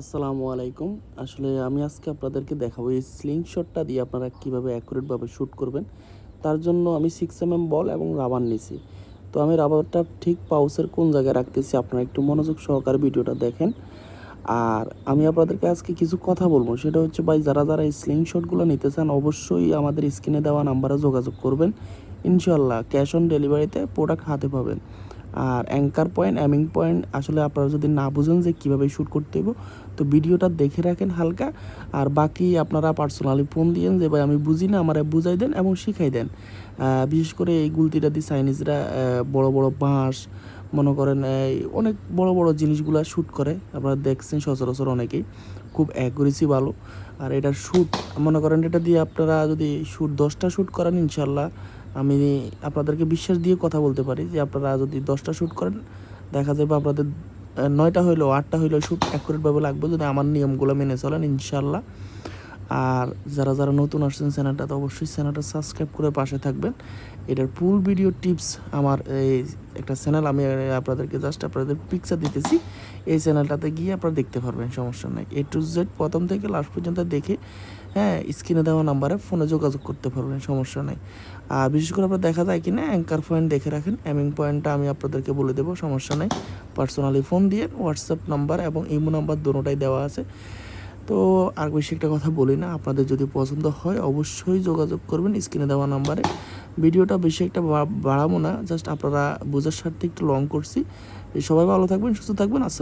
আসসালামু আলাইকুম। আসলে আমি আজকে আপনাদেরকে দেখাবো এই স্লিং শটটা দিয়ে আপনারা কীভাবে অ্যাকুরেটভাবে শ্যুট করবেন। তার জন্য আমি সিক্স এম এম বল এবং রাবার নিছি। তো আমি রাবারটা ঠিক পাউসের কোন জায়গায় রাখতেছি আপনারা একটু মনোযোগ সহকারে ভিডিওটা দেখেন। আর আমি আপনাদেরকে আজকে কিছু কথা বলব, সেটা হচ্ছে ভাই, যারা যারা এই স্লিং শটগুলো নিতে চান, অবশ্যই আমাদের স্ক্রিনে দেওয়া নাম্বারে যোগাযোগ করবেন। ইনশাল্লাহ ক্যাশ অন ডেলিভারিতে প্রোডাক্ট হাতে পাবেন। আর অ্যাঙ্কার পয়েন্ট, অ্যামিং পয়েন্ট আসলে আপনারা যদি না বুঝেন যে কীভাবে শ্যুট করতে হবে তো ভিডিওটা দেখে রাখেন হালকা। আর বাকি আপনারা পার্সোনালি ফোন দিয়েন যে, ভাই, আমি বুঝি না, আমার বুঝাই দেন এবং শিখাই দেন। বিশেষ করে এই গুলতিটা দিয়ে চাইনিজরা বড় বড় বাঁশ, মনে করেন অনেক বড় বড় জিনিসগুলো শ্যুট করে। আপনারা দেখছেন সচরাচর অনেকেই, খুব অ্যাকুরেসি ভালো আর এটার শ্যুট মনে করেন, এটা দিয়ে আপনারা যদি শ্যুট দশটা শ্যুট করেন, ইনশাল্লাহ আমি আপনাদেরকে বিশ্বাস দিয়ে কথা বলতে পারি যে আপনারা যদি দশটা শ্যুট করেন, দেখা যাবে আপনাদের নয়টা হইলেও আটটা হইলেও শ্যুট অ্যাকুরেটভাবে লাগবে যদি আমার নিয়মগুলো মেনে চলেন ইনশাল্লাহ আর যারা যারা নতুন আসছেন চ্যানেলটা, তো অবশ্যই চ্যানেলটা সাবস্ক্রাইব করে পাশে থাকবেন। এটার ফুল ভিডিও টিপস আমার এই একটা চ্যানেল, আমি আপনাদেরকে জাস্ট আপনাদের পিকচার দিতেছি। এই চ্যানেলটাতে গিয়ে আপনারা দেখতে পারবেন, সমস্যা নেই। এ টু জেড প্রথম থেকে লাস্ট পর্যন্ত দেখে হ্যাঁ স্ক্রিনে দেওয়া নাম্বারে ফোনে যোগাযোগ করতে পারবেন, সমস্যা নেই। আর বিশেষ করে আপনার দেখা যায় কি না অ্যাঙ্কার পয়েন্ট দেখে রাখেন অ্যামিং পয়েন্টটা আমি আপনাদেরকে বলে দেবো, সমস্যা নেই। পার্সোনালি ফোন দিয়ে হোয়াটসঅ্যাপ নাম্বার এবং ইমো নাম্বার দুটোটাই দেওয়া আছে। তো আর বেশি একটা কথা বলি না, আপনাদের যদি পছন্দ হয় অবশ্যই যোগাযোগ করবেন, স্ক্রিনে দেওয়া নাম্বারে। ভিডিওটা বেশি একটা বাড়াবো না, জাস্ট আপনারা বোঝার স্বার্থে একটু লং করছি। সবাই ভালো থাকবেন, সুস্থ থাকবেন আসসালাম